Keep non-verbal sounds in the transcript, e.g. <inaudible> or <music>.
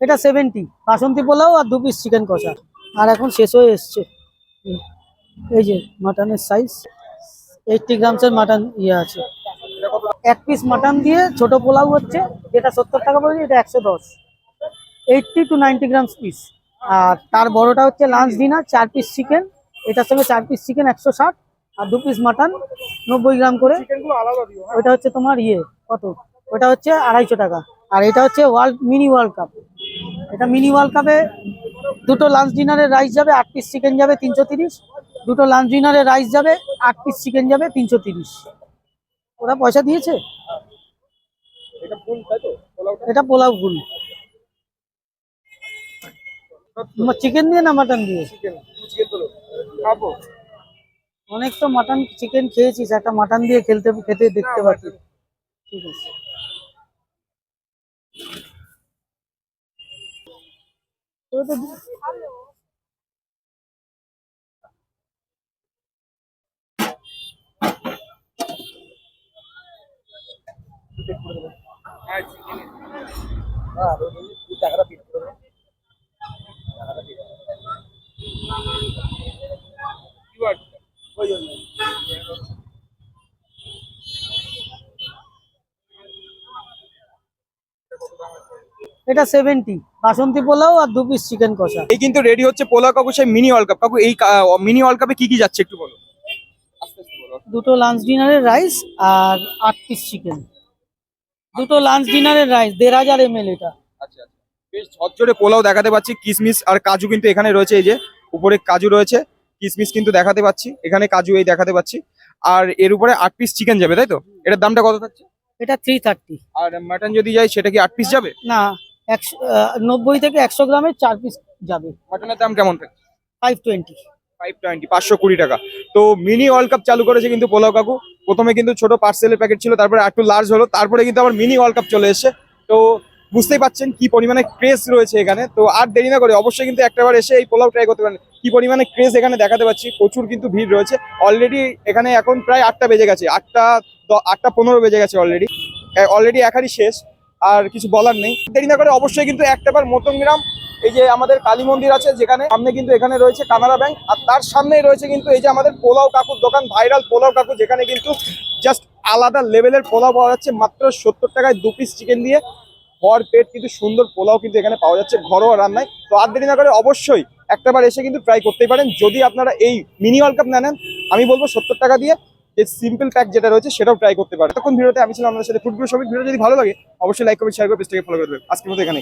এটা সেভেন্টি বাসন্তী পোলাও আর দু piece chicken কষা। আর এখন শেষ হয়ে এসছে। এই যে মাটনের সাইজ এইটটি গ্রামসের মাটন ইয়ে আছে। এক পিস মাটন দিয়ে ছোট পোলাও হচ্ছে যেটা সত্তর টাকা পড়েছে এটা একশো দশ। Eighty two ninety grams piece আর তার বড়টা হচ্ছে লাঞ্চ ডিনার চার পিস চিকেন এটার সঙ্গে চার পিস চিকেন একশো ষাট। আর দু পিস মাটন নব্বই গ্রাম করে। ওইটা হচ্ছে তোমার ইয়ে কত? ওটা হচ্ছে আড়াইশো টাকা। আর এটা হচ্ছে ওয়ার্ল্ড মিনি ওয়ার্ল্ড কাপ এটা মিনি ওয়ার্ল্ড কাপে দুটো লাঞ্চ ডিনারের রাইস যাবে আট পিস চিকেন যাবে তিনশো তিরিশ। দুটো লাঞ্চ ডিনারের রাইস যাবে আট পিস চিকেন যাবে তিনশো তিরিশ। ওরা পয়সা দিয়েছে? এটা পোলাও গুল চিকেন দিয়ে না মাটন দিয়ে? অনেক তো মাটন চিকেন খেয়েছিস একটা মাটন দিয়ে খেলতে খেতে দেখতে পাচ্ছি। ঠিক আছে। তো তো <laughs> এটা সেভেন্টি বাসন্তী পোলাও আর দু পিস চিকেন কষা। এই কিন্তু রেডি হচ্ছে পোলা কাকু সেই মিনি ওয়ার্ল্ড কাপ কাকু এই মিনি ওয়ার্ল্ড কাপে কি কি যাচ্ছে একটু বলো? দুটো লাঞ্চ ডিনারের রাইস আর আট পিস চিকেন দুটো লাঞ্চ ডিনারের রাইস দেড় হাজার এম এল এটা। আচ্ছা আচ্ছা। বেশ ঝরঝরে পোলাও দেখাতে পাচ্ছি কিসমিস আর কাজু কিন্তু এখানে রয়েছে এই যে উপরে কাজু রয়েছে কিসমিস কিন্তু দেখাতে পাচ্ছি এখানে কাজু এই দেখাতে পাচ্ছি। আর এর উপরে আট পিস চিকেন যাবে তাই তো? এটার দামটা কত থাকছে? এটা থ্রি থার্টি আর মাটন যদি যাই সেটা কি আট পিস যাবে? না একশো নব্বই থেকে একশো গ্রামের চার পিস যাবে। মাটনের দাম কেমন থাকছে ফাইভ টোয়েন্টি ফাইভ টোয়েন্টি পাঁচশো কুড়ি টাকা। তো মিনি ওয়ার্ল্ড কাপ চালু করেছে কিন্তু পোলাও কাকু। প্রথমে কিন্তু ছোট পার্সেলের প্যাকেট ছিল তারপরে একটু লার্জ হলো তারপরে কিন্তু আবার মিনি ওয়ার্ল্ড কাপ চলে এসেছে। তো বুঝতেই পাচ্ছেন কি পরিমাণে ক্রেজ রয়েছে এখানে। তো আর দেরি না করে অবশ্যই কিন্তু একটাবার এসে এই পোলাও ট্রাই করতে পারেন। কি পরিমাণে ক্রেজ এখানে দেখাতে পাচ্ছি প্রচুর কিন্তু ভিড় রয়েছে। অলরেডি এখানে এখন প্রায় আটটা বেজে গেছে আটটা আটটা পনেরো বেজে গেছে অলরেডি অলরেডি একারই শেষ। আর কিছু বলার নেই। দেরি না করে অবশ্যই কিন্তু একটাবার মতন গ্রাম, এই যে আমাদের কালী মন্দির আছে যেখানে, সামনে কিন্তু এখানে রয়েছে কানাড়া ব্যাংক, আর তার সামনেই রয়েছে কিন্তু এই যে আমাদের পোলাও কাকুর দোকান, ভাইরাল পোলাও কাকু, যেখানে কিন্তু জাস্ট আলাদা লেভেলের পোলাও পাওয়া যাচ্ছে, মাত্র সত্তর টাকায় দু পিস চিকেন দিয়ে। ভর পেট কিন্তু সুন্দর পোলাও কিন্তু এখানে পাওয়া যাচ্ছে ঘরোয়া রান্নায়। তো আর দেরি না করে অবশ্যই একটাবার এসে কিন্তু ট্রাই করতেই পারেন। যদি আপনারা এই মিনি ওয়ার্ল্ড কাপ না নেন, আমি বলব সত্তর টাকা দিয়ে যে সিম্পল প্যাক যেটা রয়েছে সেটাও ট্রাই করতে পারে। তখন ভিডিওতে আমি ছিলাম আপনাদের সাথে ফুটবল সবই ভিডিও যদি ভালো লাগে, অবশ্যই লাইক কমেন্ট শেয়ার করে পেজটাকে ফলো করে দেবেন। আজকের মতো এখানে